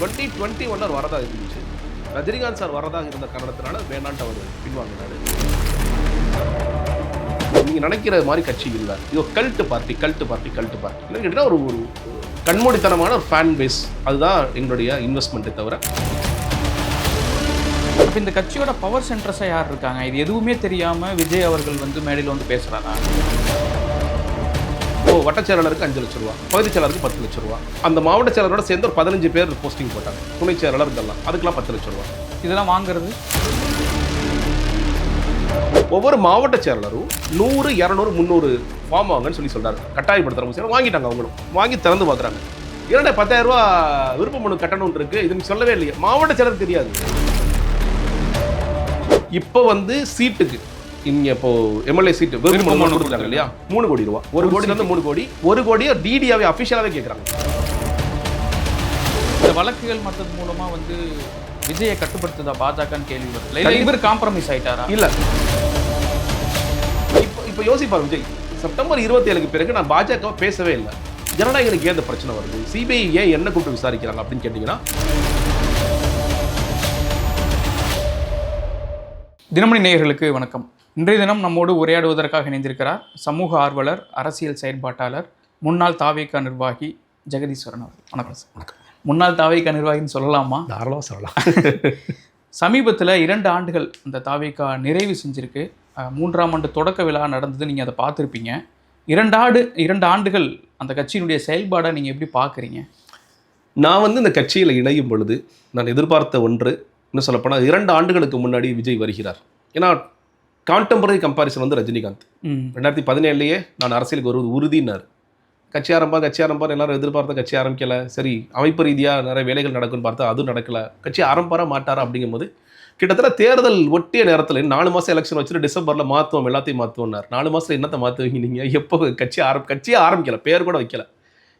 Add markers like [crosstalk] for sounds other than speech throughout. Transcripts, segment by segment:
Twenty twenty owner வரதா இருந்துச்சு. Rajinikanth sir வரதாக இருந்த காரணத்தினால வேணான்ட்டு அவர் பின்வாங்கினாரு. நீங்கள் நினைக்கிற மாதிரி கட்சி இல்லை. இது cult party cult party cult party. இல்லைன்னு ஒரு ஒரு கண்மூடித்தனமான ஒரு ஃபேன் பேஸ் அதுதான் எங்களுடைய இன்வெஸ்ட்மெண்ட்டை தவிர. அப்ப இந்த கட்சியோட பவர் சென்டர்ஸாக யார் இருக்காங்க? இது எதுவுமே தெரியாமல் விஜய் அவர்கள் வந்து மேடையில் வந்து பேசுகிறாங்க இப்போ வட்டச் செயலாளருக்கு அஞ்சு லட்ச ரூபா பகுதிச் செயலாளருக்கு பத்து லட்ச ரூபா. அந்த மாவட்ட செயலரோட சேர்ந்து ஒரு பதினஞ்சு பேர் போஸ்டிங் போட்டாங்க. துணை செயலாளர் இதெல்லாம். அதுக்கெல்லாம் பத்து லட்ச ரூபா. இதெல்லாம் வாங்குறது? ஒவ்வொரு மாவட்ட செயலாளரும் நூறு இரநூறு முந்நூறு ஃபார்ம் வாங்கன்னு சொல்லி சொல்றாரு. கட்டாயப்படுத்துறவங்க சரி வாங்கிட்டாங்க அவங்களும். வாங்கி திறந்து பார்க்குறாங்க. இரண்டா பத்தாயிரம் ரூபா விருப்ப மனு கட்டணும் இருக்கு. இது சொல்லவே இல்லையே. மாவட்ட செயலர் தெரியாது. இப்போ வந்து சீட்டுக்கு இங்க இப்போ எம்எல்ஏ சீட்டு விருப்ப மனு கொடுத்துருக்காங்க இல்லையா? மூணு கோடி ரூபா. ஒரு கோடில இருந்து மூணு கோடி. ஒரு கோடியை டிடியாவே அஃபிஷியலாவே கேட்குறாங்க இந்த வழக்குகள் மற்றது மூலமா வந்து விஜயை கட்டுப்படுத்துதா பாஜகன்னு கேள்வி வருது. இல்ல இவர் காம்ப்ரமைஸ் ஆயிட்டாரா? இல்ல. இப்போ இப்போ யோசிப்பார் விஜய். செப்டம்பர் இருபத்தி ஏழுக்கு பிறகு நான் பாஜக பேசவே இல்லை. ஜனநாயகனுக்கு ஏன் இந்த பிரச்சனை வருது? சிபிஐ ஏன் என்ன கூப்பிட்டு விசாரிக்கிறாங்க அப்படின்னு கேட்டிங்கன்னா தினமணி நேயர்களுக்கு வணக்கம். இன்றைய தினம் நம்மோடு உரையாடுவதற்காக இணைந்திருக்கிறார் சமூக ஆர்வலர் அரசியல் செயற்பாட்டாளர் முன்னாள் தாவேகா நிர்வாகி ஜெகதீஸ்வரன் அவர்கள். வணக்கம் சார். முன்னாள் தாவேகா நிர்வாகின்னு சொல்லலாமா? தாராளமாக சொல்லலாம். சமீபத்தில் இரண்டு ஆண்டுகள் அந்த தாவேகா நிறைவு செஞ்சிருக்கு. மூன்றாம் ஆண்டு தொடக்க விழா நடந்தது நீங்கள் அதை பார்த்துருப்பீங்க. இரண்டு ஆண்டு இரண்டு ஆண்டுகள் அந்த கட்சியினுடைய செயல்பாடை நீங்கள் எப்படி பார்க்குறீங்க? நான் வந்து இந்த கட்சியில் இணையும் பொழுது நான் எதிர்பார்த்த ஒன்று இன்னும் சொல்லப்போனால் இரண்டு ஆண்டுகளுக்கு முன்னாடி விஜய் வருகிறார். ஏன்னா கான்டெம்பரரி கம்பாரிசன் வந்து ரஜினிகாந்த். ரெண்டாயிரத்தி பதினேழுலேயே நான் அரசியலுக்கு வருவது உறுதினார் கட்சி ஆரம்பா கட்சி ஆரம்பார் எல்லாரும் எதிர்பார்த்த கட்சி ஆரம்பிக்கல. சரி அமைப்பு ரீதியாக நிறைய வேலைகள் நடக்கும்னு பார்த்தா அதுவும் நடக்கல. கட்சி ஆரம்பாரா மாட்டாரா அப்படிங்கும்போது கிட்டத்தட்ட தேர்தல் ஒட்டிய நேரத்தில் நாலு மாதம் எலெக்ஷன் வச்சுட்டு டிசம்பரில் மாற்றுவோம் எல்லாத்தையும் மாற்றுவோம்னார் நாலு மாதத்தில் என்னத்தை மாற்றுவீங்க நீங்கள் எப்போ கட்சி ஆரம் கட்சியே ஆரம்பிக்கல பேர் கூட வைக்கல.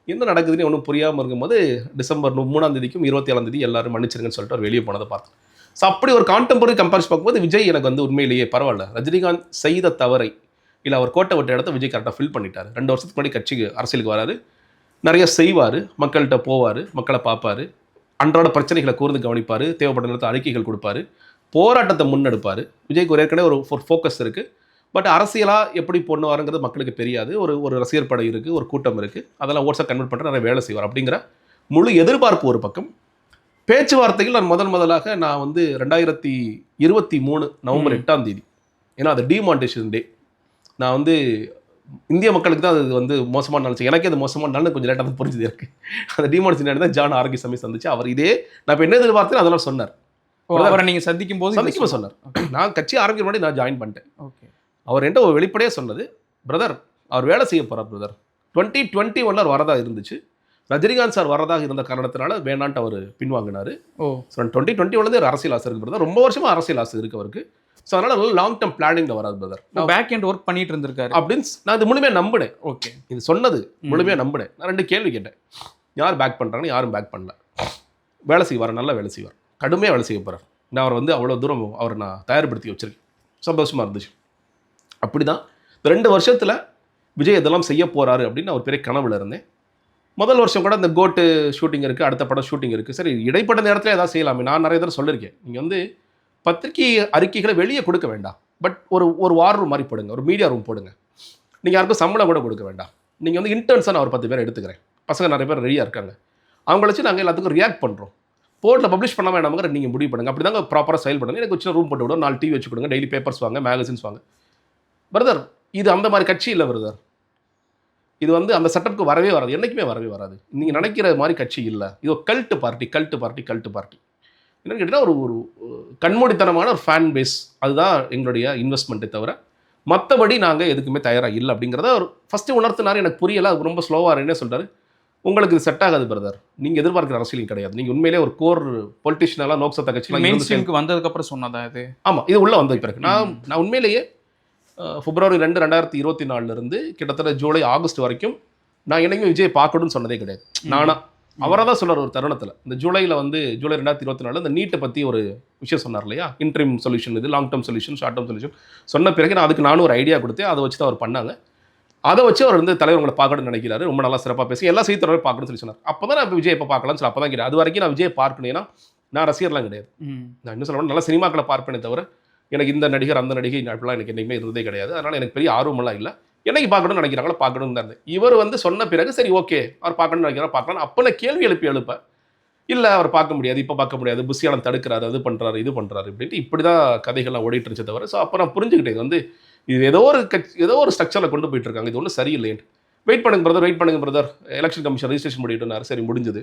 என்ன நடக்குதுன்னு ஒன்றும் புரியாமல் இருக்கும்போது டிசம்பர் மூணாம் தேதிக்கும் இருபத்தி ஏழாம் தேதி எல்லாரும் மன்னிச்சிருங்கன்னு சொல்லிட்டு அவர் வெளியே போனதை பார்த்தோம். ஸோ அப்படி ஒரு கான்டெம்பரரி கம்பேரிஸ் பார்க்கும்போது விஜய் எனக்கு வந்து உண்மையிலேயே பரவாயில்ல. ரஜினிகாந்த் செய்த தவறை இல்லை அவர் கோட்டை விட்ட இடத்த விஜய் கரெக்டாக ஃபில் பண்ணிட்டார். ரெண்டு வருஷத்துக்கு முன்னாடி கட்சிக்கு அரசியலுக்கு வராரு. நிறைய செய்வார் மக்கள்கிட்ட போவார் மக்களை பார்ப்பார். அன்றாட பிரச்சனைகளை கூர்ந்து கவனிப்பார் தேவைப்பட்ட நேரத்தில் அறிக்கைகள் கொடுப்பாரு போராட்டத்தை முன்னெடுப்பார். விஜய்க்கு ஒரு ஏற்கனவே ஒரு ஃபோக்கஸ் இருக்குது பட் அரசியலாக எப்படி பண்ணுவாருங்கிறது மக்களுக்கு தெரியாது. ஒரு ஒரு ரசிகர் படை இருக்குது ஒரு கூட்டம் இருக்குது அதெல்லாம் ஓட்ஸாக கன்வெர்ட் பண்ணுற நிறைய வேலை செய்வார். அப்படிங்கிற முழு எதிர்பார்ப்பு ஒரு பக்கம். பேச்சுவார்த்தைகள் நான் முதல் முதலாக நான் வந்து ரெண்டாயிரத்தி இருபத்தி மூணு நவம்பர். எட்டாம் தேதி. ஏன்னா அது டிமானிட்டேஷன் டே நான் வந்து இந்திய மக்களுக்கு தான் அது வந்து மோசமான நாள். எனக்கே அது மோசமான நாள்னு கொஞ்சம் லேட்டாக தான் புரிஞ்சுது எனக்கு. அந்த டிமானிட்டேஷன் தான் ஜான் ஆரோக்கியசாமி சந்திச்சு. அவர் இதே நான் இப்போ என்ன எதிர்பார்த்தேன் அதெல்லாம் சொன்னார். அவரை நீங்கள் சந்திக்கும் போது சந்திக்கும் சொன்னார். நான் கட்சி ஆரம்பிக்கிற முன்னாடி நான் ஜாயின் பண்ணிட்டேன். ஓகே அவர் என்கிட்ட ஒரு வெளிப்படையாக சொன்னது பிரதர் அவர் வேலை செய்ய போகிறார் பிரதர் டுவெண்ட்டி டுவெண்ட்டி ஒன்னர் வரதா இருந்துச்சு. ரஜினிகாந்த் சார் வரதாக இருந்த காரணத்தினால வேணான்ட்டு அவர் பின்வாங்கினார். ஓ. ஸோ டுவெண்ட்டி டுவெண்ட்டி ஒரு அரசியல் ஆசை இருக்கு பிரதர் ரொம்ப வருஷமாக அரசியல் ஆசை இருக்கு அவருக்கு. ஸோ அதனால் லாங் டேர்ம் பிளானிங்கில் வராது பிரதர் பேக் எண்ட் ஒர்க் பண்ணிட்டு இருந்திருக்காரு. அப்படின்னு நான் இது முழுமையாக நம்பினேன். ஓகே. இது சொன்னது முழுமையாக நம்பினேன். நான் ரெண்டு கேள்வி கேட்டேன். யார் பேக் பண்ணுறாங்கன்னு யாரும் பேக் பண்ணல. வேலை செய்வார் நல்லா வேலை செய்வார்? கடுமையாக வேலை செய்ய போகிறார் நான் அவர் வந்து அவ்வளோ தூரம் அவரை நான் தயார்படுத்தி வச்சிருக்கேன். சந்தோஷமாக இருந்துச்சு. அப்படி தான் இந்த ரெண்டு வருஷத்தில் விஜய் இதெல்லாம் செய்ய போகிறாரு அப்படின்னு நான் ஒரு பெரிய கனவுல இருந்தேன். முதல் வருஷம் கூட இந்த கோட்டு ஷூட்டிங் இருக்குது அடுத்த படம் ஷூட்டிங் இருக்குது சரி இடைப்பட்ட நேரத்தில் ஏதாவது செய்யலாமே. நான் நிறைய தடவை சொல்லியிருக்கேன் நீங்கள் வந்து பத்திரிகை அறிக்கைகளை வெளியே கொடுக்க வேண்டாம். பட் ஒரு ஒரு வார் ரூம் மாதிரி போடுங்க. ஒரு மீடியா ரூம் போடுங்க. நீங்கள் யாருக்கும் சம்பளம் கூட கொடுக்க வேண்டாம். நீங்கள் வந்து இன்டர்ன்ஸாக நான் ஒரு பத்து பேர் எடுத்துக்கிறேன். பசங்க நிறைய பேர் ரெடியாக இருக்காங்க. அவங்கள வச்சு நாங்கள் எல்லாத்துக்கும் ரியாக்ட் பண்ணுறோம் போர்ட்டில் பப்ளிஷ் பண்ணாமல் வேணாமங்கிற நீங்கள் முடிவு பண்ணுங்கள் அப்படி தாங்க ப்ராப்பராக செயல் பண்ணுங்க. எனக்கு சின்ன ரூம் போட்டு விடும் நாலு டிவி வச்சு கொடுங்க. டெய்லி பேப்பர்ஸ் வாங்க மேகசின்ஸ் வாங்க. பிரதர் இது அந்த மாதிரி கட்சி இல்லை பிரதர் இது வந்து அந்த செட்டப்புக்கு வரவே வராது. என்றைக்குமே வரவே வராது. நீங்கள் நினைக்கிற மாதிரி கட்சி இல்லை. இது ஒரு cult party cult party cult party என்னன்னு கேட்டிங்கன்னா ஒரு ஒரு கண்மூடித்தனமான ஒரு ஃபேன் பேஸ் அதுதான் எங்களுடைய இன்வெஸ்ட்மெண்ட்டை தவிர மற்றபடி நாங்கள் எதுக்குமே தயாராக இல்லை அப்படிங்கிறத ஒரு ஃபஸ்ட்டு உணர்த்தினாரு. எனக்கு புரியல. அது ரொம்ப ஸ்லோவாக என்ன சொல்கிறாரு உங்களுக்கு இது செட் ஆகாது பிரதர் நீங்கள் எதிர்பார்க்குற அரசியல் கிடையாது. நீங்கள் உண்மையிலே ஒரு கோர் பொலிட்டிஷியனாலாம் லோக்சபா கட்சியில் மெயின் ஸ்ட்ரீமுக்கு வந்ததுக்கு அப்புறம் சொன்னதா இது? ஆமாம் இது உள்ளே வந்த பிறகு. நான் நான் உண்மையிலேயே பிப்ரவரி ரெண்டு ரெண்டாயிரத்தி இருபத்தி நாலுலேருந்து கிட்டத்தட்ட ஜூலை ஆகஸ்ட் வரைக்கும் நான் என்னைக்குமே விஜய் பார்க்கணும்னு சொன்னதே கிடையாது. நானா. அவராக தான் சொல்றாரு ஒரு தருணத்தில். இந்த ஜூலையில் வந்து ஜூலை ரெண்டாயிரத்தி இருபத்தி நாலு இந்த நீட்டை பற்றி ஒரு விஷயம் சொன்னார் இல்லையா? இன்ட்ரீம் சொல்யூஷன் இது long term solution short term solution சொன்ன பிறகு நான் அதுக்கு நானும் ஒரு ஐடியா கொடுத்தேன். அதை வச்சு தான் அவர் பண்ணாங்க. அதை வச்சு அவர் வந்து தலைவர் உங்களை பார்க்கணும்னு நினைக்கிறாரு. ரொம்ப நல்லா சிறப்பாக பேசி எல்லா செய்தித்தொடரும் பார்க்கணும்னு சொல்லி சொன்னார். அப்போ தான் நான் விஜய் எப்போ பார்க்கலாம்னு சொல்லி அப்போ தான் அது வரைக்கும் நான் விஜய் பார்க்கணும். நான் ரசிகர்லாம் கிடையாது. நான் இன்னும் சொல்ல நல்ல சினிமாக்களை பார்ப்பேனே தவிர எனக்கு இந்த நடிகர் அந்த நடிகை அப்படிலாம் எனக்கு என்றைக்குமே இருந்ததே கிடையாது. அதனால் எனக்கு பெரிய ஆர்வமெல்லாம் இல்லை. என்னைக்கு பார்க்கணும்னு நினைக்கிறாங்களோ பார்க்கணும்னு தான் இருந்தேன். இவர் வந்து சொன்ன பிறகு சரி ஓகே அவர் பார்க்கணும்னு நினைக்கிறார் பார்க்கலாம் அப்போ நான் கேள்வி எழுப்பி எழுப்பேன் இல்லை அவர் பார்க்க முடியாது இப்போ பார்க்க முடியாது புஷியானம் தடுக்கிறாரு அது பண்ணுறாரு இது பண்ணுறாரு இப்படின்ட்டு இப்படி தான் கதைகள்லாம் ஓடிட்டு இருந்துச்சு தவிர ஸோ அப்போ நான் புரிஞ்சுக்கிட்டேன் இது வந்து இது ஏதோ ஒரு கட்சி ஏதோ ஒரு ஸ்ட்ரக்சரில் கொண்டு போயிட்டு இருக்காங்க இது ஒன்றும் சரியில்லைன்ட்டு. வெயிட் பண்ணுங்க பிரதர் வெயிட் பண்ணுங்க பிரதர் எலெக்ஷன் கமிஷன் ரெஜிஸ்ட்ரேஷன் பண்ணிட்டுனாரு சரி முடிஞ்சது.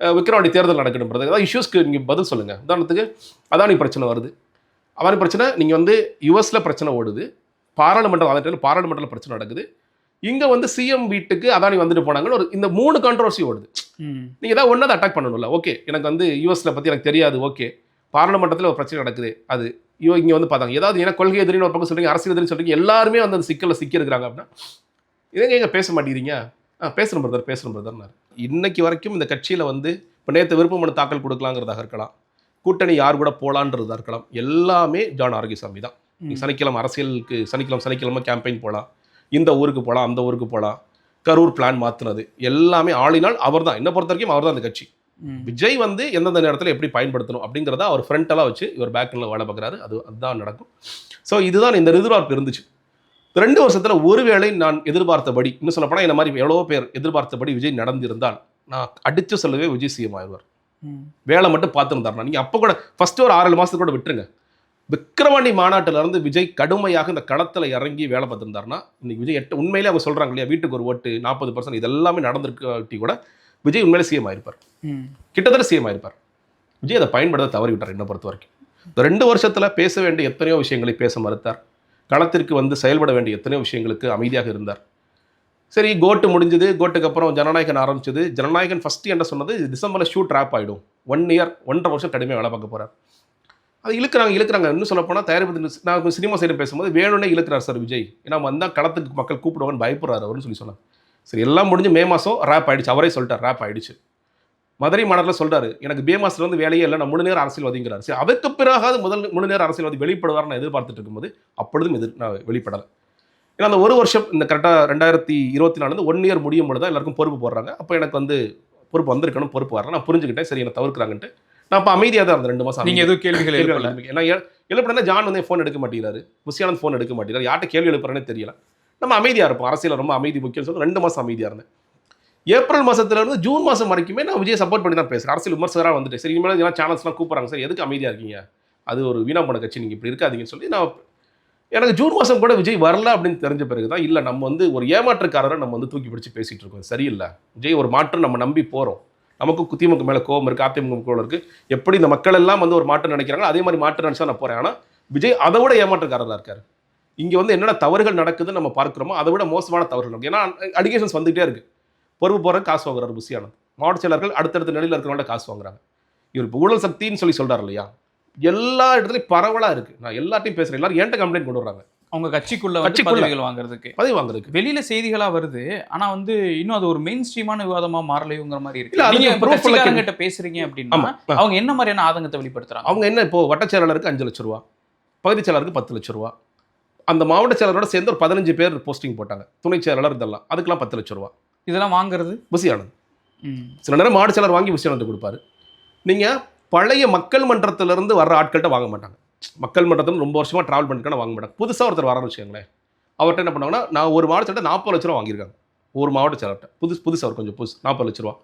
அஹ் விக்ரவாண்டி தேர்தல் நடக்கணும் பிரதர் ஏதாவது இஷ்யூஸ்க்கு நீங்கள் பதில் சொல்லுங்கள் உதாரணத்துக்கு அதானி பிரச்சனை வருது. அதானி பிரச்சனை நீங்கள் வந்து யுஎஸில் பிரச்சனை ஓடுது. பாராளுமன்றம் அதே டைம்ல பாராளுமன்றத்தில் பிரச்சனை நடக்குது. இங்கே வந்து சிஎம் வீட்டுக்கு அதானி வந்துட்டு போனாங்கன்னு ஒரு இந்த மூணு கான்ட்ரவர்சி ஓடுது. நீங்கள் ஏதாவது ஒன்றதை அட்டாக் பண்ணணும்ல ஓகே எனக்கு வந்து யூஎஸில் பற்றி எனக்கு தெரியாது ஓகே பாராளுமன்றத்தில் ஒரு பிரச்சனை நடக்குது அது. ஐயோ இங்கே வந்து பார்த்தாங்க. ஏதாவது ஏன்னா கொள்கை எதிரின்னு ஒரு பக்கம் சொல்றீங்க அரசியல் எதிரின்னு சொல்றீங்க எல்லாருமே வந்து அந்த சிக்கலில் சிக்கியிருக்கிறாங்க அப்படின்னா இதங்க எங்க பேச மாட்டேங்கிறீங்க? ஆ பேசுகிறேன் பிரதர் பேசுகிறேன் பிரதர்னார் இன்னைக்கு வரைக்கும் இந்த கட்சியில் வந்து இப்போ நேற்று விருப்ப மனு தாக்கல் கொடுக்கலாங்கிறதாக இருக்கலாம். கூட்டணி யார் கூட போலான்றதா இருக்கலாம். எல்லாமே ஜான் ஆரோக்கியசாமி தான். சனிக்கிழமை அரசியலுக்கு சனிக்கிழமை சனிக்கிழமை கேம்பெயின் போகலாம் இந்த ஊருக்கு போகலாம் அந்த ஊருக்கு போகலாம் கரூர் பிளான் மாற்றினது எல்லாமே ஆளினால் அவர் தான் என்ன பொறுத்த வரைக்கும் அவர் தான் அந்த கட்சி. விஜய் வந்து எந்தெந்த நேரத்தில் எப்படி பயன்படுத்தணும் அப்படிங்கிறத அவர் ஃப்ரண்டெல்லாம் வச்சு இவர் பேக்கில் வேலை பார்க்குறாரு. அது அதுதான் நடக்கும். ஸோ இதுதான் இந்த எதிர்பார்ப்பு இருந்துச்சு. ரெண்டு வருஷத்தில் ஒருவேளை நான் எதிர்பார்த்தபடி இன்னும் சொல்லப்போனால் இந்த மாதிரி எவ்வளோ பேர் எதிர்பார்த்தபடி விஜய் நடந்திருந்தால் நான் அடித்து சொல்லவே விஜய் சிஎம் ஆயிடுவார். வேலை மட்டும் பார்த்துருந்தாருனா நீங்கள் அப்போ கூட ஃபஸ்ட்டு ஒரு ஆறு மாதத்துக்கு கூட விட்டுருங்க. விக்கிரவாண்டி மாநாட்டில இருந்து விஜய் கடுமையாக இந்த களத்தில் இறங்கி வேலை பார்த்துருந்தாருன்னா இன்னைக்கு விஜய் எட்டு உண்மையிலே அவங்க சொல்கிறாங்க இல்லையா வீட்டுக்கு ஒரு ஓட்டு நாற்பது பர்சன்ட் இதெல்லாமே நடந்திருக்காட்டி கூட விஜய் உண்மையிலே சிஎம் ஆயிருப்பார். கிட்டத்தட்ட சிஎம் ஆயிருப்பார். விஜய் அதை பயன்படுத்த தவறி விட்டார் என்னை பொறுத்த வரைக்கும். இந்த ரெண்டு வருஷத்தில் பேச வேண்டிய எத்தனையோ விஷயங்களை பேச மறுத்தார். களத்திற்கு வந்து செயல்பட வேண்டிய எத்தனையோ விஷயங்களுக்கு அமைதியாக இருந்தார். சரி கோட்டு முடிஞ்சது. கோட்டுக்கு அப்புறம் ஜனநாயகன் ஆரம்பிச்சது. ஜனநாயகன் ஃபஸ்ட்டு என்ன சொன்னது? டிசம்பரில் ஷூட் ட்ராப் ஆகிடும் ஒன் இயர் ஒன்றரை வருஷம் கடுமையாக வேலை பார்க்க போகிறார் அது இழுக்கிறாங்க இழுக்கிறாங்க. இன்னும் சொல்லப்போனால் தயாரிப்பு நான் கொஞ்சம் சினிமா சைடு பேசும்போது வேணும்னே இழுக்கிறார் சார் விஜய். ஏன்னா வந்தால் களத்துக்கு மக்கள் கூப்பிடுவாங்கன்னு பயப்படுறாரு அவருன்னு சொல்லி சொன்னாங்க. சரி எல்லாம் முடிஞ்சு மே மாதம் ரேப் ஆகிடுச்சு அவரே சொல்லிட்டார் ரேப் ஆகிடுச்சு மதுரை மாநகரில் சொல்கிறார் எனக்கு பே மாஸ்டர் வந்து வேலையே இல்லை. நான் முழு நேரம் அரசியல்வாதிங்கிறார். சரி அதுக்கு பிறகாவது முதல் முழு நேரம் அரசியல்வாதி வெளிப்படுவார் நான் எதிர்பார்த்துட்டு இருக்கும்போது அப்பொழுதும் எதிர் நான் வெளிப்படலை. ஏன்னா அந்த ஒரு வருஷம் இந்த கரெக்டாக ரெண்டாயிரத்தி இருபத்தி நாலு ஒன் இயர் முடியும் பொழுது தான் எல்லாருக்கும் பொறுப்பு போடுறாங்க. அப்போ எனக்கு வந்து பொறுப்பு வந்திருக்கணும் பொறுப்பு வரல. நான் புரிஞ்சுக்கிட்டேன். சரி என்னை தவிர்க்கிறாங்கன்ட்டு. நான் அப்போ அமைதியாக தான் இருந்தேன் ரெண்டு மாதம் நீங்க எதுவும் கேள்விகள் எழுப்பல? ஏன்னா எழுப்புனா ஜான் வந்து ஃபோன் எடுக்க மாட்டேங்கிறாரு. முசியானந்த் ஃபோன் எடுக்க மாட்டேங்கிறாரு. யார்கிட்ட கேள்வி எழுப்புறேனே தெரியல. நம்ம அமைதியாக இருப்போம். அரசியல் ரொம்ப அமைதி முக்கியம் சொல்லி ரெண்டு மாதம் அமைதியாக இருந்தேன். ஏப்ரல் மாசத்துல இருந்து ஜூன் மாதம் வரைக்குமே நான் விஜய் சப்போர்ட் பண்ணி தான் பேசுகிறேன் அரசியல் விமர்சகராக வந்துட்டு சரி இனிமேல் இதெல்லாம் சேனல்ஸ்லாம் கூப்பிட்றாங்க. சார் எதுக்கு அமைதியாக இருக்கீங்க? அது ஒரு வீணா போன கட்சி. நீங்கள் இப்படி இருக்காதீங்கன்னு சொல்லி நான் எனக்கு ஜூன் மாதம் கூட விஜய் வரல அப்படின்னு தெரிஞ்ச பிறகு தான் இல்லை நம்ம வந்து ஒரு ஏமாற்றுக்காரரை நம்ம வந்து தூக்கி பிடிச்சி பேசிகிட்டு இருக்கோம். சரியில்லை. விஜய் ஒரு மாற்றம் நம்ம நம்பி போகிறோம் நமக்கும் திமுக மேலே கோபம் இருக்குது அதிமுக கோலம் இருக்குது எப்படி இந்த மக்கள் எல்லாம் வந்து ஒரு மாற்றம் நினைக்கிறாங்களோ அதே மாதிரி மாற்றம் நினச்சா நான் போகிறேன் ஆனால் விஜய் அதை விட ஏமாற்றுக்காரராக இருக்கார். இங்கே வந்து என்னென்ன தவறுகள் நடக்குதுன்னு நம்ம பார்க்குறோமோ அதை விட மோசமான தவறுகள் ஏன்னா அடிகேஷன்ஸ் வந்துகிட்டே இருக்குது பொறுப்பு போகிற காசு வாங்குறாரு புசியானந்த் மாவட்ட செயலர்கள் அடுத்தடுத்த நிலையில் இருக்கிறவங்க காசு வாங்குறாங்க. இவர் இப்போ ஊழல் சக்தின்னு சொல்லி சொல்கிறார் இல்லையா? எல்லா இடத்துலையும் பரவலாக இருக்கு. நான் எல்லாத்தையும் பேசுகிறேன் எல்லாரும் என்கிட்ட கம்ப்ளைண்ட் கொண்டு வர்றாங்க. அவங்க கட்சிக்குள்ள கட்சிக்குள்ள. பதவிகள் வாங்குறதுக்கு. பதவி வாங்குறதுக்கு. வெளியில செய்திகளா வருது. ஆனா வந்து இன்னும் அது ஒரு மெயின் ஸ்ட்ரீமான விவாதமா மாறலையோங்கிற மாதிரி இருக்கு. நீங்க கட்சிக்காரங்கிட்ட பேசுறீங்க அப்படின்னா அவங்க என்ன மாதிரியான ஆதங்கத்தை வெளிப்படுத்துறாங்க? அவங்க என்ன இப்போ வட்டச் செயலாளருக்கு அஞ்சு லட்ச ரூபா பகுதி செயலாளருக்கு பத்து லட்ச ரூபா. அந்த மாவட்ட செயலரோட சேர்ந்து ஒரு பதினஞ்சு பேர் போஸ்டிங் போட்டாங்க. துணை செயலாளர் இதெல்லாம். அதுக்கெல்லாம் பத்து லட்ச ரூபா. இதெல்லாம் வாங்குறது? ம். சில நேரம் மாவட்ட செயலர் வாங்கி புசியானந்த் கொடுப்பாரு. நீங்கள் பழைய மக்கள் மன்றத்திலிருந்து வர்ற ஆட்கள்கிட்ட வாங்க மாட்டாங்க. மக்கள் மன்றத்தில் ரொம்ப வருஷமாக ட்ராவல் பண்ணிருக்கான வாங்க மாட்டாங்க. புதுசாக ஒருத்தர் வரன்னு வச்சுக்கோங்களேன். அவர்கிட்ட என்ன பண்ணுவாங்கன்னா நான் ஒரு மாவட்ட செயலர் நாற்பது லட்ச ரூபா வாங்கியிருக்காங்க. ஒரு மாவட்ட செயலர்கிட்ட புதுசு புதுசு அவர் கொஞ்சம் புதுசு நாற்பது லட்ச ரூபா.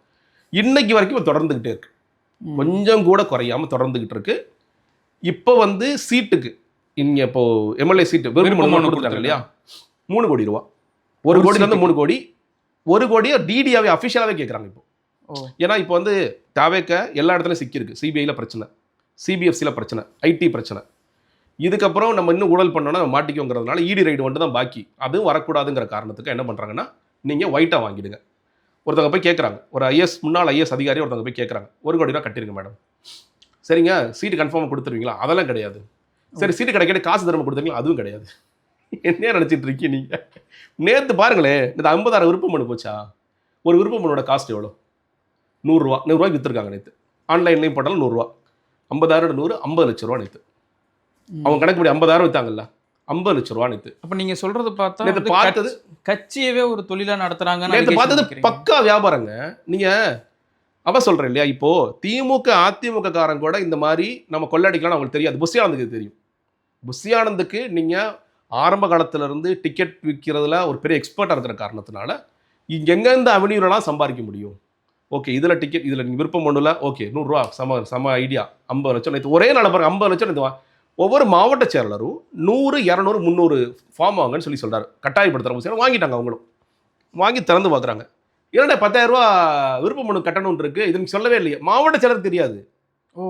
இன்னைக்கு வரைக்கும் தொடர்ந்துக்கிட்டே இருக்கு. கொஞ்சம் கூட குறையாம தொடர்ந்துகிட்டு இருக்கு. இப்போ வந்து சீட்டுக்கு இங்க இப்போ எம்எல்ஏ சீட்டு மனு கொடுத்தாங்க இல்லையா? மூணு கோடி ரூபா. ஒரு ஒரு கோடியில இருந்து சீட்டுக்கு. மூணு கோடி. ஒரு கோடியை டிடியாவே அஃபிஷியலாகவே கேட்குறாங்க இப்போ. ஏன்னா இப்போ வந்து தாவேக்க எல்லா இடத்துலையும் சிக்கியிருக்கு. சிபிஐயில் பிரச்சனை. சிபிஎஃப்சியில் பிரச்சனை. ஐடி பிரச்சனை. இதுக்கப்புறம் நம்ம இன்னும் ஊழல் பண்ணோன்னா மாட்டிக்கோங்கிறதுனால இடி ரைடு மட்டும் தான் பாக்கி. அதுவும் வரக்கூடாதுங்கிற காரணத்துக்கு என்ன பண்ணுறாங்கன்னா நீங்கள் ஒயிட்டாக வாங்கிடுங்க. ஒருத்தவங்க போய் கேட்குறாங்க ஒரு ஐஎஸ் முன்னாள் ஐஎஸ் அதிகாரி ஒருத்தவங்க போய் கேட்குறாங்க ஒரு கோடி ரூபா கட்டிருங்க மேடம் சரிங்க சீட்டு கன்ஃபார்மாக கொடுத்துருவீங்களா? அதெல்லாம் கிடையாது. சரி சீட்டு கிடைக்காட்டி காசு திரும்ப கொடுத்துருங்களா அதுவும் கிடையாது. என்ன நினச்சிட்டு இருக்கீங்க நீங்கள் நேற்று பாருங்களேன் இந்த ஐம்பதாயிரம் விருப்பம் மனு போச்சா? ஒரு விருப்பம் மனோட காஸ்ட் எவ்வளோ நூறுரூவா நூறுரூவாய்க்கு விற்றுருக்காங்க நேற்று ஆன்லைன்லையும் போட்டாலும் நூறுரூவா. ஐம்பதாயிரம் நூறு ஐம்பது லட்ச ரூபா நேற்று. அவங்க கணக்கு படி ஐம்பதாயிரம் விற்றாங்கல்ல ஐம்பது லட்ச ரூபா நேற்று அப்ப நீங்க சொல்றது பார்த்தா வந்து பார்த்தது கட்சி- கட்சியவே ஒரு தொழிலா நடத்துறாங்கன்னு நேற்று பார்த்தது. பக்கா வியாபாரங்க. நீங்க அவ சொல்றேன் இல்லையா? இப்போ திமுக அதிமுக காரன் கூட இந்த மாதிரி நம்ம கொள்ளடிக்கலாம் அவங்களுக்கு தெரியாது. புஷி ஆனந்துக்கு தெரியும். புஷி ஆனந்துக்கு நீங்க ஆரம்ப காலத்துல இருந்து டிக்கெட் விற்கிறதுல ஒரு பெரிய எக்ஸ்பர்ட்டா இருக்கிற காரணத்தினால இங்க எங்கெந்த அவென்யூலாம் சம்பாதிக்க முடியும்? ஓகே இதுல டிக்கெட் இதுல நீங்க விருப்பம் பண்ணல ஓகே நூறுரூவா சம சம ஐடியா ஐம்பது லட்சம் நேற்று ஒரே நாள் பாருங்க ஐம்பது லட்சம் வா- ஒவ்வொரு மாவட்ட செயலரும் நூறு இரநூறு முந்நூறு ஃபார்ம் வாங்கன்னு சொல்லி சொல்றாரு. கட்டாயப்படுத்துற புஷி வாங்கிட்டாங்க அவங்களும். வாங்கி திறந்து பார்க்குறாங்க என்னடா பத்தாயிரம் ரூபா விருப்ப மனு கட்டணும்னு இருக்கு இது நீங்க சொல்லவே இல்லையே. மாவட்ட செயலர் தெரியாது. ஓ.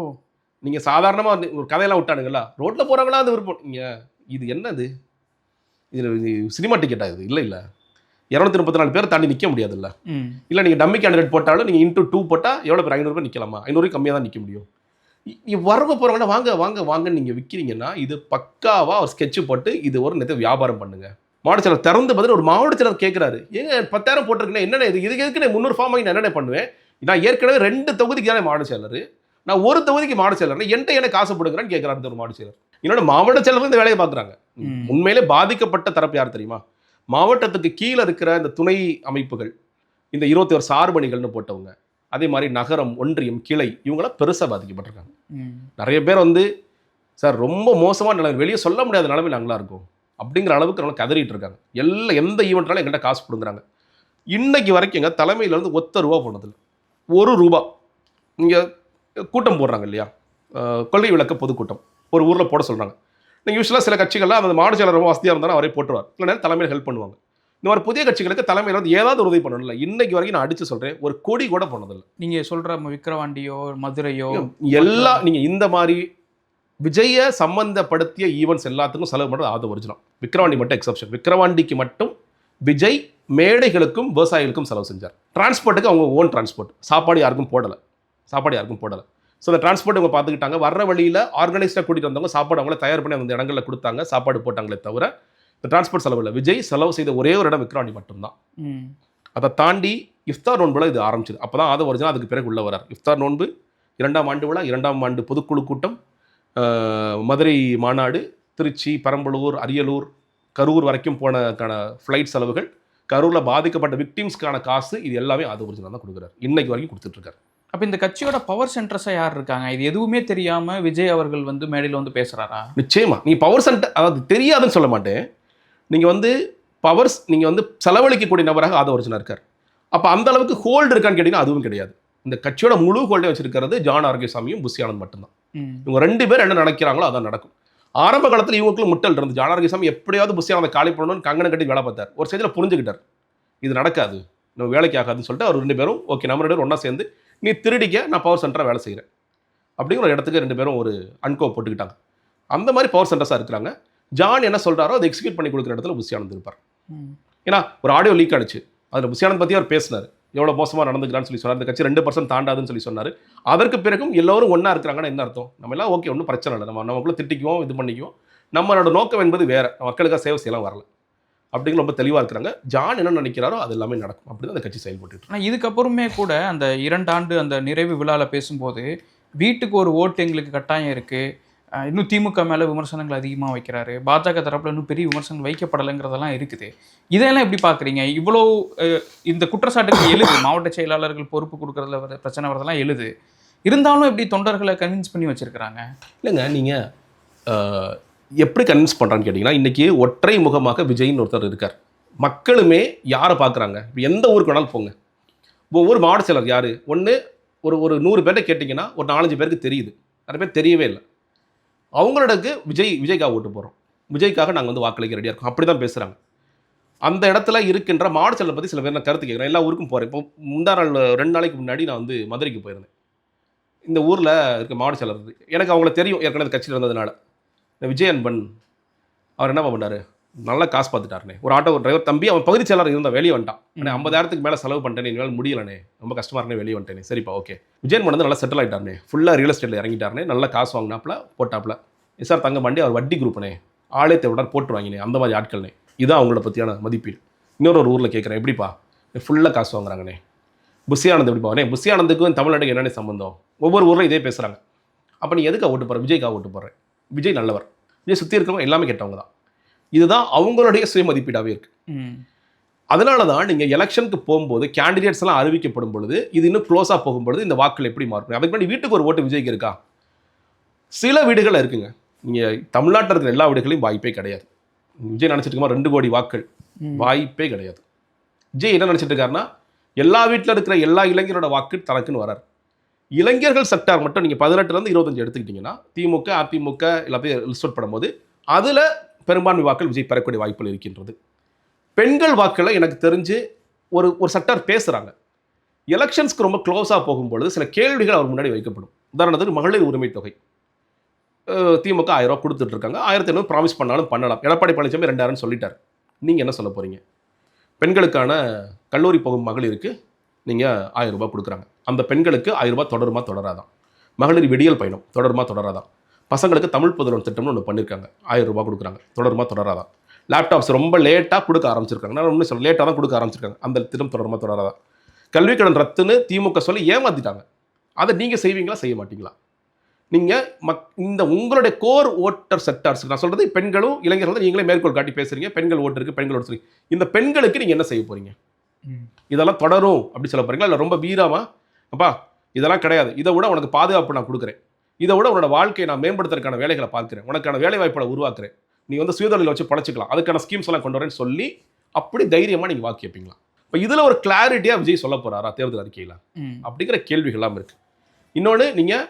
நீங்க சாதாரணமா வந்து ஒரு கதையெல்லாம் விட்டானுங்களா ரோட்ல போறவங்களா அந்த விருப்பம். நீங்க இது என்னது? இது சினிமா டிக்கெட்டா இது? இல்லை இல்லை. இரநூத்தி முப்பத்தி நாலு பேர் தாண்டி நிற்க முடியாதுல்ல. இல்லை நீங்கள் டம்மி கேண்டிடேட் போட்டாலும் நீங்கள் இன்ட்டு டூ போட்டால் எவ்வளோ பேர்? ஐநூறுபா நிற்கலாமா ஐநூறு கம்மியாக தான் நிற்க முடியும். வரவ போகிறவங்கள வாங்க வாங்க வாங்கன்னு நீங்கள் விற்கிறீங்கன்னா இது பக்காவாக ஒரு ஸ்கெட்ச் போட்டு இது ஒரு நேரத்தை வியாபாரம் பண்ணுங்க. மாவட்ட செயலர் திறந்து பதில் ஒரு மாவட்ட செயலர் கேட்குறாரு ஏங்க பத்தாயிரம் போட்டிருக்கேன் என்னென்ன இது? இதுக்கு எதுக்கு நான் முந்நூறு ஃபார்ம் வாங்கி நான் என்னென்ன பண்ணுவேன்? நான் ஏற்கனவே ரெண்டு தொகுதிக்கு தானே மாவட்ட செயலர். நான் ஒரு தொகுதிக்கு மாவட்ட செயலர் என்கிட்ட என்ன காசு போடுங்கிறேன்னு கேட்குறாரு ஒரு மாவட்ட செயலர். என்னோட மாவட்ட செயலர் இந்த வேலையை பார்க்குறாங்க. உண்மையிலே பாதிக்கப்பட்ட தரப்பு யார் தெரியுமா? மாவட்டத்துக்கு கீழே இருக்கிற இந்த துணை அமைப்புகள் இந்த இருபத்தி ஒரு சார்பணிகள்னு போட்டவங்க அதே மாதிரி நகரம் ஒன்றியம் கிளை இவங்களாம் பெருசாக பாதிக்கப்பட்டிருக்காங்க. நிறைய பேர் வந்து சார் ரொம்ப மோசமான நிலைமை வெளியே சொல்ல முடியாத நிலைமையில் நாங்களா இருக்கோம். அப்படிங்கிற அளவுக்கு நல்லா கதறிட்டு இருக்காங்க எல்லா எந்த ஈவெண்ட்னாலும் எங்கள்கிட்ட காசு கொடுக்குறாங்க இன்னைக்கு வரைக்கும் எங்கள் தலைமையில இருந்து ஒத்த ரூபா போனதில்லை. ஒரு ரூபா. இங்கே கூட்டம் போடுறாங்க இல்லையா? கொள்கை விளக்க பொதுக்கூட்டம். ஒரு ஊரில் போட சொல்கிறாங்க நீங்கள் யூஸ்வலாக சில கட்சிகள்லாம் அந்த மாவட்ட செயலர் ரொம்ப வசதியாக இருந்தாலும் அவரே போட்டுருவார். இல்லை தலைமையில் ஹெல்ப் பண்ணுவாங்க. இந்த மாதிரி புதிய கட்சிகளுக்கு தலைமையில் வந்து ஏதாவது உதவி பண்ணணும்ல இன்னைக்கு வரைக்கும் நான் அடிச்சு சொல்கிறேன் ஒரு கொடி கூட போனதில்லை நீங்க சொல்ற விக்கிரவாண்டியோ மதுரையோ எல்லா நீங்க இந்த மாதிரி விஜய சம்பந்தப்படுத்திய ஈவெண்ட்ஸ் எல்லாத்துக்கும் செலவு பண்ணுறது அது ஒரிஜினல் விக்ரவாண்டி மட்டும் எக்ஸப்ஷன் விக்ரவாண்டிக்கு மட்டும் விஜய் மேடைகளுக்கும் விவசாயிகளுக்கும் செலவு செஞ்சார். டிரான்ஸ்போர்ட்டுக்கு அவங்க ஓன் டிரான்ஸ்போர்ட் சாப்பாடு யாருக்கும் போடலை. சாப்பாடு யாருக்கும் போடலை. ஸோ அந்த டிரான்ஸ்போர்ட் இவங்க பார்த்துக்கிட்டாங்க. வர்ற வழியில் ஆர்கனைஸ்டாக கூட்டிகிட்டு வந்தவங்க சாப்பாடு அவங்கள தயார் பண்ணி அந்த இடங்களில் கொடுத்தாங்க. சாப்பாடு போட்டாங்களே தவிர இந்த டிரான்ஸ்போர்ட் செலவு இல்லை. விஜய் செலவு செய்த ஒரே ஒரு இடம் விக்ரவாண்டி மட்டும்தான். அதை தாண்டி இஃப்தார் நோன்புல இது ஆரம்பிச்சது. அப்போ தான் ஆத ஒரிஜினல் அதுக்கு பிறகு உள்ள வரார். இஃப்தார் நோன்பு இரண்டாம் ஆண்டு விழா இரண்டாம் ஆண்டு பொதுக்குழு கூட்டம் மதுரை மாநாடு திருச்சி பெரம்பலூர் அரியலூர் கரூர் வரைக்கும் போனக்கான ஃப்ளைட் செலவுகள் கரூரில் பாதிக்கப்பட்ட விக்டிம்ஸ்க்கான காசு இது எல்லாமே அது ஒரிஜினல் தான் கொடுக்குறாரு. இன்னைக்கு வரைக்கும் கொடுத்துட்ருக்காரு அப்ப இந்த கட்சியோட பவர் சென்டர்ஸா யார் இருக்காங்க? இது எதுவுமே தெரியாம விஜய் அவர்கள் வந்து மேடையில வந்து பேசுறாரா? நிச்சயமா. நீ பவர் சென்டர் அதாவது தெரியாதுன்னு சொல்ல மாட்டேன். நீங்கள் வந்து பவர்ஸ் நீங்கள் வந்து செலவழிக்கக்கூடிய நபராக ஆத ஒரிஜினல் இருக்கார். அப்போ அந்த அளவுக்கு ஹோல்டு இருக்கான்னு கேட்டிங்கன்னா அதுவும் கிடையாது. இந்த கட்சியோட முழு ஹோல்டே வச்சிருக்கிறது ஜான் ஆரோக்கியசாமியும் புஷியானந்த் மட்டும்தான். இவங்க ரெண்டு பேர் என்ன நினைக்கிறாங்களோ அதான் நடக்கும். ஆரம்ப காலத்தில் இவங்களுக்குள்ள முட்டல் இருந்து ஜான் ஆரோக்கியசாமி எப்படியாவது புஷியானந்தை காலி பண்ணணும்னு கங்கணம் கட்டி வேலை பார்த்தார். ஒரு ஸ்டேஜில் புரிஞ்சுக்கிட்டார். இது நடக்காது. நம்ம வேலைக்கு ஆகாதுன்னு சொல்லிட்டு அவர் ரெண்டு பேரும் ஓகே நம்ம ரெண்டு பேரும் ஒன்றா சேர்ந்து நீ திருடிக்க நான் பவர் சென்டராக வேலை செய்கிறேன் அப்படிங்கிற ஒரு இடத்துக்கு ரெண்டு பேரும் ஒரு அன்கோ போட்டுக்கிட்டாங்க. அந்த மாதிரி பவர் சென்டர்ஸாக இருக்கிறாங்க. ஜான் என்ன சொல்கிறாரோ அதை எக்ஸிக்யூட் பண்ணி கொடுக்குற இடத்துல புஷியானந்த் இருப்பார். ஏன்னா ஒரு ஆடியோ லீக் ஆனிச்சு அதில் புஷியானந்த் பற்றி அவர் பேசினார். எவ்வளோ மோசமாக நடந்துக்கிறான்னு சொல்லி சொன்னார். இந்த கட்சி ரெண்டு பர்சன்ட் தாண்டாதுன்னு சொல்லி சொன்னார். அதற்கு பிறகும் எல்லோரும் ஒன்றா இருக்கிறாங்கன்னு என்ன அர்த்தம்? நம்ம எல்லாம் ஓகே ஒன்றும் பிரச்சனை இல்லை. நம்ம நமக்குள்ள திட்டிக்குவோம் இது பண்ணிக்குவோம். நம்மளோட நோக்கம் என்பது வேற. மக்களுக்காக சேவை செய்யலாம் வரல. அப்படிங்கிற ரொம்ப தெளிவாக இருக்கிறாங்க. ஜான் என்ன நினைக்கிறாரோ அது எல்லாமே நடக்கும். அப்படி தான் அந்த கட்சி செயல்பட்டு இருக்கு. ஆனா இதுக்கப்புறமே கூட அந்த இரண்டு ஆண்டு அந்த நிறைவு விழாவில் பேசும்போது வீட்டுக்கு ஒரு ஓட்டு எங்களுக்கு கட்டாயம் இருக்கு. அஹ் இன்னும் திமுக மேல விமர்சனங்கள் அதிகமா வைக்கிறாரு. பாஜக தரப்புல இன்னும் பெரிய விமர்சனங்கள் வைக்கப்படலைங்கிறதெல்லாம் இருக்குது. இதெல்லாம் எப்படி பாக்குறீங்க இவ்வளோ இந்த குற்றச்சாட்டுகள் எழுது. மாவட்ட செயலாளர்கள் பொறுப்பு கொடுக்கறதுல வர பிரச்சனை வரதெல்லாம் எழுது. இருந்தாலும் எப்படி தொண்டர்களை கன்வின்ஸ் பண்ணி வச்சிருக்கிறாங்க? இல்லைங்க நீங்கள் எப்படி கன்வின்ஸ் பண்ணுறான்னு கேட்டிங்கன்னா இன்றைக்கி ஒற்றை முகமாக விஜய்னு ஒருத்தர் இருக்கார். மக்களுமே யாரை பார்க்குறாங்க? இப்போ எந்த ஊருக்கு வேணாலும் போங்க. ஒவ்வொரு மாவட்ட செயலர் யார்? ஒன்று ஒரு ஒரு நூறு பேர்ட்ட கேட்டிங்கன்னா ஒரு நாலஞ்சு பேருக்கு தெரியுது. நிறைய பேர் தெரியவே இல்லை. அவங்களோடக்கு விஜய் விஜய்க்காக ஓட்டு போகிறோம் விஜய்க்காக நாங்கள் வந்து வாக்களிக்க ரெடியாக இருக்கோம். அப்படி தான் பேசுகிறாங்க அந்த இடத்துல இருக்கின்ற மாவட்ட செயலர் பற்றி சில பேர் நான் கருத்து கேட்குறேன். எல்லா ஊருக்கும் போகிறேன் இப்போ முந்தா நாள் ரெண்டு நாளைக்கு முன்னாடி நான் வந்து மதுரைக்கு போயிருந்தேன். இந்த ஊரில் இருக்க மாவட்ட செயலர் எனக்கு அவங்கள தெரியும். ஏற்கனவே கட்சியில் இருந்ததுனால. இந்த விஜய் அன்பன் அவர் என்ன பண்ணாரு? நல்லா காசு பார்த்துட்டாருனே. ஒரு ஆட்டோ டிரைவர் தம்பி அவன் பகுதி செயலர் இருந்தா வெளியே வந்துட்டான். அண்ணே ஐம்பதாயிரத்துக்கு மேலே செலவு பண்ணிட்டேன் இனிமேல் முடியலனே. ரொம்ப கஷ்டமா இருக்கனே வெளியே வந்துட்டேனே. சரிப்பா ஓகே. விஜயன் வந்து நல்லா செட்டில் ஆயிட்டாருனே. ஃபுல்லாக ரியல் எஸ்டேட்டில் இறங்கிட்டாருனே. நல்லா காசு வாங்கினாப்புல போட்டாப்புல. சார் தங்க வண்டி அவர் வட்டி குரூப்னே ஆளே தேவைடார் போட்டு வாங்கினே அந்த மாதிரி ஆட்கள்னே. இதான் அவங்கள பற்றியான மதிப்பீடு. இன்னொரு ஒரு ஊரில் கேட்குறேன் எப்படிப்பா? ஃபுல்லாக காசு வாங்குறாங்கண்ணே புஷியானந்த் எப்படிப்பா? அண்ணே புஷியானந்துக்கும் தமிழ்நாட்டுக்கு என்னென்ன சம்பந்தம்? ஒவ்வொரு ஊரில் இதே பேசுகிறாங்க அப்போ நீ எதுக்காக ஓட்டு போகிற விஜய்க்காக ஓட்டு போடுறேன் விஜய் நல்லவர். விஜய் சுற்றி இருக்கவங்க எல்லாமே கெட்டவங்க தான். இதுதான் அவங்களுடைய சுயமதிப்பீடாகவே இருக்கு. அதனால தான் நீங்கள் எலெக்ஷனுக்கு போகும்போது கேண்டிடேட்ஸ் எல்லாம் அறிவிக்கப்படும் பொழுது இது இன்னும் க்ளோஸாக போகும்பொழுது இந்த வாக்குகள் எப்படி மாறும்? அதுக்கு முன்னாடி வீட்டுக்கு ஒரு ஓட்டு விஜய்க்கு இருக்கா? சில வீடுகள் இருக்குங்க. நீங்கள் தமிழ்நாட்டில் இருக்கிற எல்லா வீடுகளையும் வாய்ப்பே கிடையாது. விஜய் நினச்சிட்டு இருக்கோமா ரெண்டு கோடி வாக்கள். வாய்ப்பே கிடையாது. விஜய் என்ன நினச்சிட்டு இருக்காருன்னா எல்லா வீட்டில் இருக்கிற எல்லா இளைஞரோட வாக்கு தனக்குன்னு வரார். இளைஞர்கள் செக்டார் மட்டும் நீங்கள் பதினெட்டுலேருந்து இருபத்தஞ்சு எடுத்துக்கிட்டிங்கன்னா திமுக அதிமுக எல்லாத்தையும் லிஸ்ட் பண்ணும்போது அதில் பெரும்பான்மை வாக்கள் விஜய் பெறக்கூடிய வாய்ப்புகள் இருக்கின்றது. பெண்கள் வாக்களை எனக்கு தெரிஞ்சு ஒரு ஒரு செக்டார் பேசுகிறாங்க எலெக்ஷன்ஸ்க்கு ரொம்ப க்ளோஸாக போகும்பொழுது சில கேள்விகள் அவர் முன்னாடி வைக்கப்படும். உதாரணத்துக்கு மகளிர் உரிமை தொகை. திமுக ஆயிரம் ரூபா கொடுத்துட்டு இருக்காங்க ஆயிரத்தி ஐநூறு ப்ராமிஸ் பண்ணாலும் பண்ணலாம். எடப்பாடி பழனிசாமி ரெண்டாயிரம் சொல்லிட்டார். நீங்கள் என்ன சொல்ல போகிறீங்க பெண்களுக்கான கல்லூரி போகும் மகளிருக்கு நீங்கள் ஆயிரம் ரூபாய் கொடுக்குறாங்க. அந்த பெண்களுக்கு ஆயிரம் ரூபாய் தொடருமா தொடராதான் மகளிர் விடியல் பயணம் தொடருமா தொடராதான் பசங்களுக்கு தமிழ் புதல்வன் திட்டம்னு ஒன்று பண்ணியிருக்காங்க ஆயிரம் ரூபாய் கொடுக்குறாங்க. தொடருமா தொடராதான் லேப்டாப்ஸ் ரொம்ப லேட்டாக கொடுக்க ஆரம்பிச்சிருக்காங்க. நான் ஒன்றும் சொல்ல லேட்டாக தான் கொடுக்க ஆரம்பிச்சிருக்காங்க. அந்த திட்டம் தொடருமா தொடராதான் கல்வி கடன் ரத்துன்னு திமுக சொல்லி ஏமாத்திட்டாங்க. அதை நீங்கள் செய்வீங்களா? செய்ய மாட்டீங்களா? நீங்கள் மக் இந்த உங்களுடைய கோர் ஓட்டர் செக்டார்ஸ் நான் சொல்கிறது பெண்களும் இளைஞர்களும் நீங்களே மேற்கோள் காட்டி பேசுறீங்க. பெண்கள் ஓட்டு இருக்கு பெண்கள் ஓட்டு. இந்த பெண்களுக்கு நீங்கள் என்ன செய்ய போறீங்க? ம். இதெல்லாம் தொடரும் அப்படி சொல்ல போறீங்களா? இல்லை ரொம்ப வீரமா அப்பா இதெல்லாம் கிடையாது. இதை விட உனக்கு பாதுகாப்பு நான் கொடுக்குறேன். இதை விட உன்னோட வாழ்க்கையை நான் மேம்படுத்துறதுக்கான வேலைகளை பார்க்குறேன். உனக்கான வேலை வாய்ப்புகளை உருவாக்குறேன். நீ வந்து சுயதொழில் வச்சு பழச்சிக்கலாம். அதுக்கான ஸ்கீம்ஸ் எல்லாம் கொண்டு வரேன்னு சொல்லி அப்படி தைரியமாக நீங்கள் வாக்கு வைப்பீங்களா இப்போ இதில் ஒரு கிளாரிட்டியாக விஜய் சொல்ல போறாரா தேர்தல் அறிக்கையில்? அப்படிங்கிற கேள்விகள்லாம் இருக்கு. இன்னொன்று நீங்கள்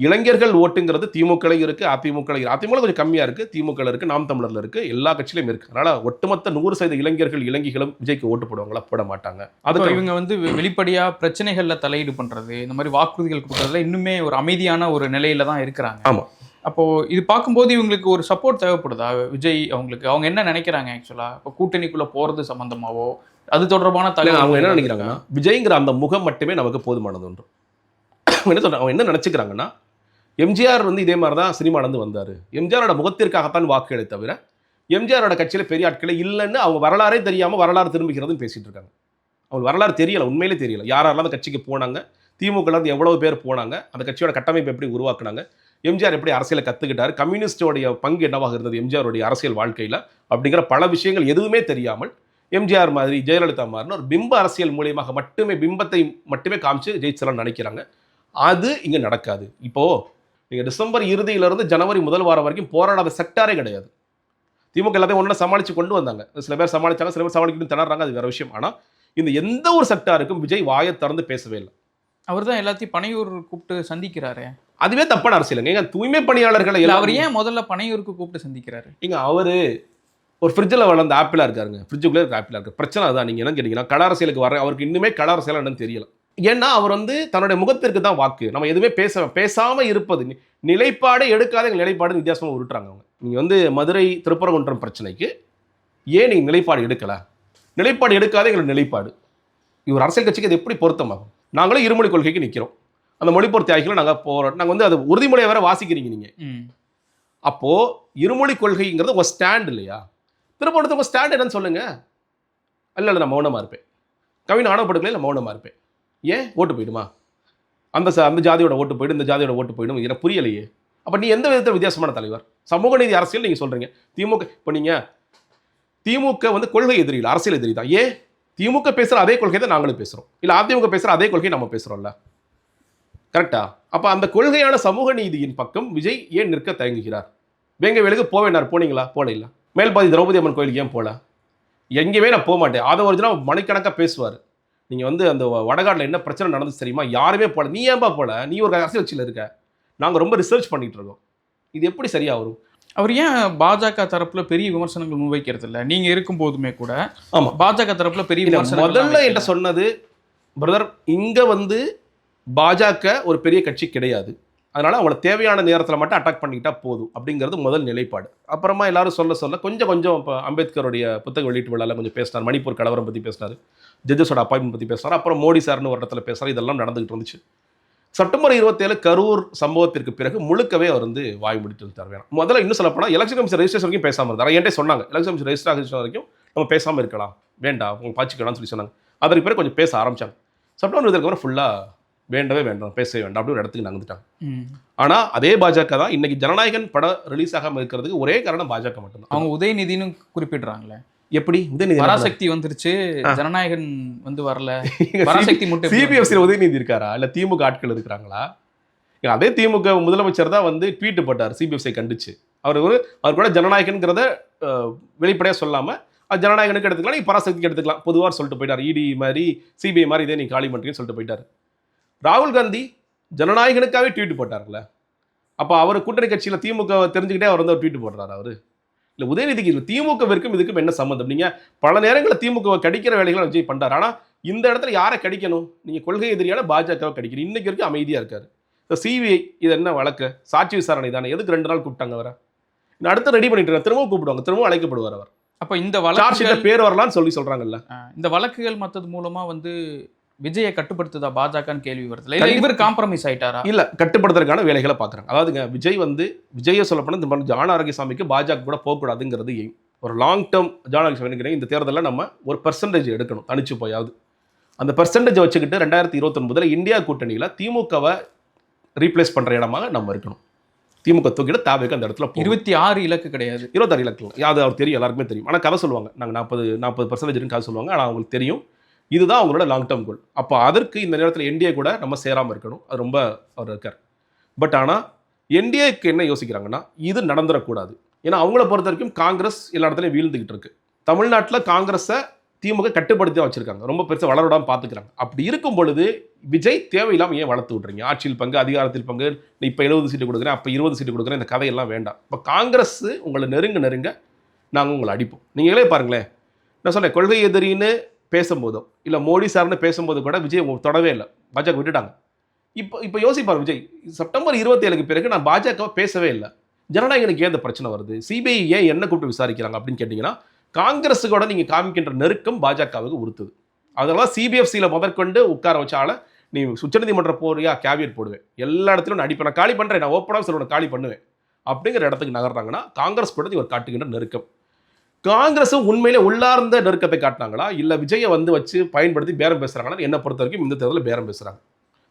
இளைஞர்கள் ஓட்டுங்கிறது திமுக இருக்கு அதிமுக இருக்கு. அதிமுக கொஞ்சம் கம்மியாக இருக்கு திமுக இருக்கு நாம் தமிழர்ல இருக்கு எல்லா கட்சியிலும் இருக்கு. அதனால ஒட்டுமொத்த நூறு சதவீத இளைஞர்கள் இளைஞர்களும் விஜய்க்கு ஓட்டு போடுவாங்களா? போட மாட்டாங்க. அதுக்கு இவங்க வந்து வெ- வெளிப்படையா பிரச்சனைகள்ல தலையீடு பண்றது இந்த மாதிரி வாக்குறுதிகள் கொடுக்கறதுல இன்னுமே ஒரு அமைதியான ஒரு நிலையில தான் இருக்கிறாங்க. ஆமா. அப்போ இது பார்க்கும்போது இவங்களுக்கு ஒரு சப்போர்ட் தேவைப்படுதா? விஜய் அவங்களுக்கு அவங்க என்ன நினைக்கிறாங்க ஆக்சுவலா இப்போ கூட்டணிக்குள்ள போறது சம்பந்தமாவோ? அது தொடர்பான தகவல் அவங்க என்ன நினைக்கிறாங்கன்னா விஜய்ங்கிற அந்த முகம் மட்டுமே நமக்கு போதுமானது ஒன்று. அவங்க [coughs] என்ன சொல்றாங்க அவங்க என்ன நினைச்சுக்கிறாங்கன்னா எம்ஜிஆர் வந்து இதே மாதிரி தான் சினிமாலேருந்து வந்தார். எம்ஜிஆரோட முகத்திற்காகத்தான் வாக்குகளை தவிர எம்ஜிஆரோட கட்சியில் பெரிய ஆட்களே இல்லைன்னு அவங்க வரலாறே தெரியாமல் வரலாறு திரும்புகிறதுன்னு பேசிகிட்டு இருக்காங்க. அவங்க வரலாறு தெரியலை உண்மையிலே தெரியல. யார் யாரெல்லாம் அந்த கட்சிக்கு போனாங்க திமுகலேருந்து எவ்வளோ பேர் போனாங்க அந்த கட்சியோட கட்டமைப்பு எப்படி உருவாக்குனாங்க எம்ஜிஆர் எப்படி அரசியலை கற்றுக்கிட்டார் கம்யூனிஸ்டோடைய பங்கு என்னவாக இருந்தது எம்ஜிஆருடைய அரசியல் வாழ்க்கையில் அப்படிங்கிற பல விஷயங்கள் எதுவுமே தெரியாமல் எம்ஜிஆர் மாதிரி ஜெயலலிதா மாதிரி ஒரு பிம்ப அரசியல் மூலியமாக மட்டுமே பிம்பத்தை மட்டுமே காமிச்சு ஜெயிச்சலாம் நினைக்கிறாங்க. அது இங்கே நடக்காது. இப்போது நீங்கள் டிசம்பர் இறுதியிலிருந்து ஜனவரி முதல் வாரம் வரைக்கும் போராடாத செக்டாரே கிடையாது. திமுக எல்லாத்தையும் ஒன்றா சமாளித்து கொண்டு வந்தாங்க. சில பேர் சமாளிச்சாங்க சில பேர் சமாளிக்கணும் திணறாங்க அது வேற விஷயம். ஆனால் இந்த எந்த ஒரு செக்டாருக்கும் விஜய் வாயை திறந்து பேசவே இல்லை. அவர் தான் எல்லாத்தையும் பனையூர் கூப்பிட்டு சந்திக்கிறாரு. அதுவே தப்பான அரசியலுங்க ஏங்க தூய்மை பணியாளர்களை அவர் ஏன் முதல்ல பனையூருக்கு கூப்பிட்டு சந்திக்கிறாரு? ஏங்க அவரு ஒரு ஃப்ரிட்ஜில் வளர்ந்த ஆப்பிளாக இருக்காருங்க. ஃப்ரிட்ஜுக்குள்ளே இருக்க ஆப்பிளாக இருக்கு. பிரச்சனை அதான் நீங்கள் என்ன கேட்டீங்கன்னா கட அரசியலுக்கு வர அவருக்கு இன்னுமே கட அரசியல் என்னன்னு தெரியல. ஏன்னா அவர் வந்து தன்னுடைய முகத்திற்கு தான் வாக்கு. நம்ம எதுவுமே பேச பேசாம இருப்பது. நிலைப்பாடே எடுக்காத எங்கள் நிலைப்பாடு வித்தியாசமாக உருட்டுறாங்க அவங்க. நீங்கள் வந்து மதுரை திருப்பரங்குன்றம் பிரச்சனைக்கு ஏன் நீங்கள் நிலைப்பாடு எடுக்கல? நிலைப்பாடு எடுக்காத எங்களோட நிலைப்பாடு. இவர் அரசியல் கட்சிக்கு அது எப்படி பொருத்தமாகும்? நாங்களும் இருமொழி கொள்கைக்கு நிற்கிறோம் அந்த மொழிப்போர் தியாகிகளை நாங்கள் போகிறோம் நாங்கள் வந்து அது உறுதிமொழியை வேற வாசிக்கிறீங்க நீங்கள் ம். அப்போ இருமொழி கொள்கைங்கிறது உங்க ஸ்டாண்ட் இல்லையா? திருப்பணத்தை உங்க ஸ்டாண்ட் என்னன்னு சொல்லுங்க. இல்ல இல்ல நான் மௌனமா இருப்பேன். கவின் ஆணவப்படுக்கல இல்லை மௌனமா இருப்பேன். ஏன்? ஓட்டு போயிடுமா? அந்த ச- அந்த ஜாதியோட ஓட்டு போயிடும் இந்த ஜாதியோட ஓட்டு போயிடும் எனக்கு புரியலையே. அப்போ நீ எந்த விதத்தில் வித்தியாசமான தலைவர்? சமூக நீதி அரசியல் நீங்கள் சொல்கிறீங்க திமுக இப்போ நீங்கள் திமுக வந்து கொள்கை எதிரிகள் அரசியல் எதிரி தான். ஏன்? திமுக பேசுகிற அதே கொள்கை தான் நாங்களும் பேசுகிறோம் இல்லை அதிமுக பேசுகிற அதே கொள்கை நம்ம பேசுகிறோம்ல கரெக்டா அப்போ அந்த கொள்கையான சமூக நீதியின் பக்கம் விஜய் ஏன் நிற்க தயங்குகிறார்? வேங்க வேலுக்கு போவேனார் போனீங்களா? போல இல்ல மேல்பாதி திரௌபதி அம்மன் கோயிலுக்கு ஏன் போகல எங்கேயுமே நான் போக மாட்டேன். அதை ஒரு தினம் மணிக்கணக்காக பேசுவார். நீங்கள் வந்து அந்த வடகாட்டில் என்ன பிரச்சனை நடந்துச்சு தெரியுமா? யாருமே போல. நீ ஏன்பா போல? நீ ஒரு அரசியல் கட்சியில் இருக்க. நாங்கள் ரொம்ப ரிசர்ச் பண்ணிட்டு இருக்கோம். இது எப்படி சரியா வரும் அவர் ஏன் பாஜக தரப்புல பெரிய விமர்சனங்கள் முன்வைக்கிறது இல்ல? நீங்க இருக்கும் போதுமே கூட ஆமா. பாஜக தரப்புல பெரிய விமர்சனங்கள் முதல்ல. என்கிட்ட சொன்னது பிரதர் இங்க வந்து பாஜக ஒரு பெரிய கட்சி கிடையாது. அதனால அவங்கள தேவையான நேரத்தில் மட்டும் அட்டாக் பண்ணிக்கிட்டா போதும். அப்படிங்கிறது முதல் நிலைப்பாடு. அப்புறமா எல்லாரும் சொல்ல சொல்ல கொஞ்சம் கொஞ்சம் இப்போ அம்பேத்கருடைய புத்தக வெளியீட்டு விழாவில் கொஞ்சம் பேசினார். மணிப்பூர் கலவரம் பற்றி பேசினார். ஜட்ஜஸோட அப்பாயின்மெண்ட் பற்றி பேசினார் அப்புறம் மோடி சார்னு ஒரு இடத்துல பேசுகிறார் இதெல்லாம் நடந்துகிட்டு இருந்துச்சு. செப்டம்பர் இருபத்தேழு கரூர் சம்பவத்திற்கு பிறகு முழுக்கவே அவர் வந்து வாய் முடிட்டு இருந்தார் வேணாம். முதல்ல இன்னும் சொல்ல போனால் எலெக்ஷன் கமிஷன் ரெஜிஸ்ட்ரேஷன் வரைக்கும் பேசாமல் இருந்தார். என்கிட்ட சொன்னாங்க எலெக்ஷன் கமிஷன் ரெஜிஸ்ட்ரேஷன் வரைக்கும் நம்ம பேசாமல் இருக்கலாம். வேண்டாம் உங்க பாய்ச்சிக்கலாம்னு சொல்லி சொன்னாங்க. அதற்கு பிறகு கொஞ்சம் பேச ஆரம்பிச்சாங்க. செப்டம்பர் இருபதுக்கு அப்புறம் ஃபுல்லாக வேண்டவே வேண்டாம் பேசவே வேண்டாம் அப்படி ஒரு இடத்துக்கு நகர்ந்துட்டாங்க. ம். ஆனா அதே பாஜக தான் இன்னைக்கு ஜனநாயகன் படம் ரிலீஸ் ஆகாம இருக்கிறதுக்கு ஒரே காரணம் பாஜக மட்டும்தான். அவங்க உதயநிதினு குறிப்பிடுறாங்களே. எப்படி? உதயநிதி பராசக்தி வந்துருச்சு. ஜனநாயகன் வந்து வரல. [laughs] பராசக்தி மட்டும் சிபிஎஃப்சியில் உதயநிதி இருக்காரா? இல்ல திமுக ஆட்கள் இருக்கிறாங்களா? அதே திமுக முதலமைச்சர் தான் வந்து ட்வீட் போட்டார் சிபிஎஃப்சி கண்டிச்சு. அவர் ஒரு அவர் கூட ஜனநாயகன்கிறத அஹ், வெளிப்படையா சொல்லாம அது ஜனநாயகனுக்கு எடுத்துக்கலாம் நீ பராசக்திக்கு எடுத்துக்கலாம். பொதுவாக சொல்லிட்டு போயிட்டார். இடி மாதிரி சிபிஐ மாதிரி இதே நீ காலி பண்ணுறீங்கன்னு சொல்லிட்டு போயிட்டார். ராகுல் காந்தி ஜனநாயகனுக்காகவே ட்வீட் போட்டார்ல அப்போ அவர் கூட்டணி கட்சியில் திமுக தெரிஞ்சுக்கிட்டே அவர் வந்து ட்வீட் போடுறாரு அவர். இல்லை உதயநிதிக்கு இல்லை திமுகவிற்கும் இதுக்கும் என்ன சம்மந்தம் நீங்கள் பல நேரங்களில் திமுக கடிக்கிற வேலைகளை விஜய் பண்ணுறாரு ஆனால் இந்த இடத்துல யாரை கடிக்கணும்? நீங்கள் கொள்கை எதிரியான பாஜகவை கடிக்கணும் இன்னைக்கு வரைக்கும் அமைதியாக இருக்காரு. இப்போ சிபிஐ இது என்ன வழக்கு? சாட்சி விசாரணை தானே. எதுக்கு ரெண்டு நாள் கூப்பிட்டாங்க அவரை? இன்னும் அடுத்து ரெடி பண்ணிட்டு. திரும்பவும் கூப்பிடுவாங்க. திரும்பவும் அழைக்கப்படுவார் அவர். அப்ப இந்த ஷீட்டில் பேர் வரலாம்னு சொல்லி சொல்றாங்கல்ல. ஆ, இந்த வழக்குகள் மத்தது மூலமா வந்து விஜயை கட்டுப்படுத்துதா பாஜகன்னு கேள்வி வருதுல இல்ல இவர் காம்ப்ரமைஸ் ஆயிட்டாரா? இல்ல கட்டுப்படுத்துறதுக்கான வேலைகளை பார்க்குறாங்க அதாவதுங்க விஜய் வந்து விஜயை சொல்லப்போனால் இந்த ஜான ஆரோக்கியசாமிக்கு பாஜக கூட போகக்கூடாதுங்கிறது aim. ஒரு லாங் டேர்ம் ஜான ஆரோக்கியசாமி இந்த தேர்தலில் நம்ம ஒரு பெர்சன்டேஜ் எடுக்கணும் தனிச்சு போயாவது. அந்த பெர்சன்டேஜ் வச்சுக்கிட்டு ரெண்டாயிரத்தி இருபத்தொன்பதுல இந்தியா கூட்டணியில் திமுகவை ரீப்ளேஸ் பண்ற இடமாக நம்ம இருக்கணும். திமுக தூக்கிட்டு தாவேக்கு அந்த இடத்துல. இருபத்தி ஆறு இலக்கு கிடையாது. இருபத்தாறு இலக்கு. அது அவர் தெரியும் எல்லாருக்குமே தெரியும். ஆனால் கதை சொல்லுவாங்க. நாங்கள் நாற்பது நாற்பது பர்சன்டேஜ் கதை சொல்லுவாங்க. ஆனால் அவங்களுக்கு தெரியும். இதுதான் அவங்களோட லாங் டேர்ம் கோல் அப்போ அதற்கு இந்த நேரத்தில் என்டிஏ கூட நம்ம சேராமல் இருக்கணும். அது ரொம்ப அவர் இருக்கார். பட் ஆனால் என்டிஏக்கு என்ன யோசிக்கிறாங்கன்னா இது நடந்துடக்கூடாது ஏன்னா அவங்கள பொறுத்த வரைக்கும் காங்கிரஸ் எல்லா இடத்துலையும் வீழ்ந்துக்கிட்டு இருக்கு. தமிழ்நாட்டில் காங்கிரஸை திமுக கட்டுப்படுத்தி தான் வச்சுருக்காங்க. ரொம்ப பெருசாக வளரவிடாம பார்த்துக்கிறாங்க அப்படி இருக்கும் பொழுது விஜய் தேவையில்லாமல் ஏன் வளர்த்து விட்றீங்க? ஆட்சியில் பங்கு அதிகாரத்தில் பங்கு இப்போ எழுபது சீட்டு கொடுக்குறேன் அப்போ இருபது சீட்டு கொடுக்குறேன் இந்த கதையெல்லாம் வேண்டாம். இப்போ காங்கிரஸ் உங்களை நெருங்க நெருங்க நாங்கள் உங்களை அடிப்போம். நீங்களே பாருங்களேன். நான் சொன்னேன் கொள்கை எதிரின்னு பேசும்போதோ இல்லை மோடி சார்னு பேசும்போது கூட விஜய் தொடவே இல்லை. பாஜக விட்டுட்டாங்க. இப்போ இப்போ யோசிப்பார் விஜய் செப்டம்பர் இருபத்தி ஏழுக்கு பிறகு நான் பாஜகவை பேசவே இல்லை. ஜனநாயகனுக்கு ஏன் இந்த பிரச்சனை வருது? சிபிஐ ஏன் என்ன கூப்பிட்டு விசாரிக்கிறாங்க அப்படின்னு கேட்டிங்கன்னா காங்கிரஸுக்கூட நீங்கள் காமிக்கின்ற நெருக்கம் பாஜகவுக்கு உறுத்துது. அதனால சிபிஎஃப்சியில் முதற்கொண்டு உட்கார வச்சால நீ உச்சநீதிமன்றம் போறியா கேவியட் போடுவேன். எல்லா இடத்துலையும் நான் அடிப்பேன். நான் காலி பண்ணுறேன் நான் ஓப்பனாக சொல்லுவேன் காலி பண்ணுவேன். அப்படிங்கிற இடத்துக்கு நகர்றாங்கன்னா காங்கிரஸ் கூட இவர் காட்டுகின்ற நெருக்கம். காங்கிரஸும் உண்மையிலே உள்ளார்ந்த நெருக்கத்தை காட்டினாங்களா? இல்லை விஜயை வந்து வச்சு பயன்படுத்தி பேரம் பேசுகிறாங்கன்னா என்னை பொறுத்த வரைக்கும் இந்த தேர்தலில் பேரம் பேசுகிறாங்க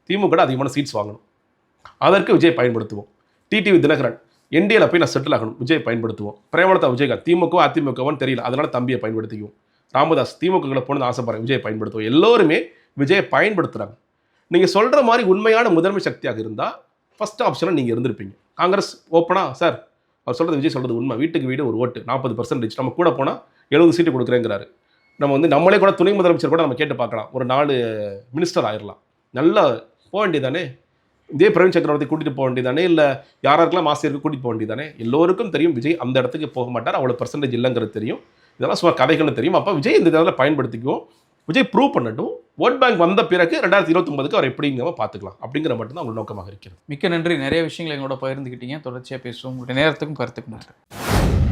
திமுக அதிகமான சீட்ஸ் வாங்கணும். அதற்கு விஜய் பயன்படுத்துவோம். டிடிவி தினகரன் என்டிஏல போய் நான் செட்டில் ஆகணும். விஜய் பயன்படுத்துவோம். பிரேமலதா விஜயகாந்த் திமுக அதிமுகவான்னு தெரியல. அதனால தம்பியை பயன்படுத்திக்குவோம். ராமதாஸ் திமுக போனது ஆசைப்படுறேன் விஜய் பயன்படுத்துவோம். எல்லோருமே விஜயை பயன்படுத்துகிறாங்க நீங்கள் சொல்கிற மாதிரி உண்மையான முதன்மை சக்தியாக இருந்தால் ஃபஸ்ட் ஆப்ஷனாக நீங்கள் இருந்திருப்பீங்க. காங்கிரஸ் ஓப்பனா சார் அவர் சொல்கிறது விஜய் சொல்கிறது உண்மை. வீட்டுக்கு வீடு ஒரு ஓட்டு. நாற்பது பர்சன்டேஜ் நம்ம கூட போனால் எழுபது சீட்டு கொடுக்குறேங்கிறாரு. நம்ம வந்து நம்மளே கூட துணை முதலமைச்சர் கூட நம்ம கேட்டு பார்க்கலாம். ஒரு நாலு மினிஸ்டர் ஆயிடலாம் நல்லா போக வேண்டியதானே? இதே பிரவீன் சக்கரவர்த்தி கூட்டிகிட்டு போக வேண்டியதானே? இல்லை யாராருக்கெல்லாம் ஆசிரியருக்கு கூட்டிகிட்டு போக வேண்டியதானே? எல்லோருக்கும் தெரியும் விஜய் அந்த இடத்துக்கு போக மாட்டார். அவ்வளோ பர்சன்டேஜ் இல்லைங்கிறது தெரியும். இதெல்லாம் சும்மா கதைகள்னு தெரியும். அப்போ விஜய் இந்த இதில் பயன்படுத்திக்குவோம். விஜய் ப்ரூவ் பண்ணட்டும். ஓட் பேங்க் வந்த பிறகு ரெண்டாயிரத்தி இருபத்தொன்பதுக்கு அவர் எப்படிங்கிற பார்த்துக்கலாம். அப்படிங்கிற மட்டும்தான் அவங்க நோக்கமாக இருக்கிறது. மிக்க நன்றி. நிறைய விஷயங்களை எங்களோட பகிர்ந்துக்கிட்டீங்க. தொடர்ச்சியாக பேசுவோம். உங்களுடைய நேரத்துக்கும் கருத்துக்கும் நன்றி.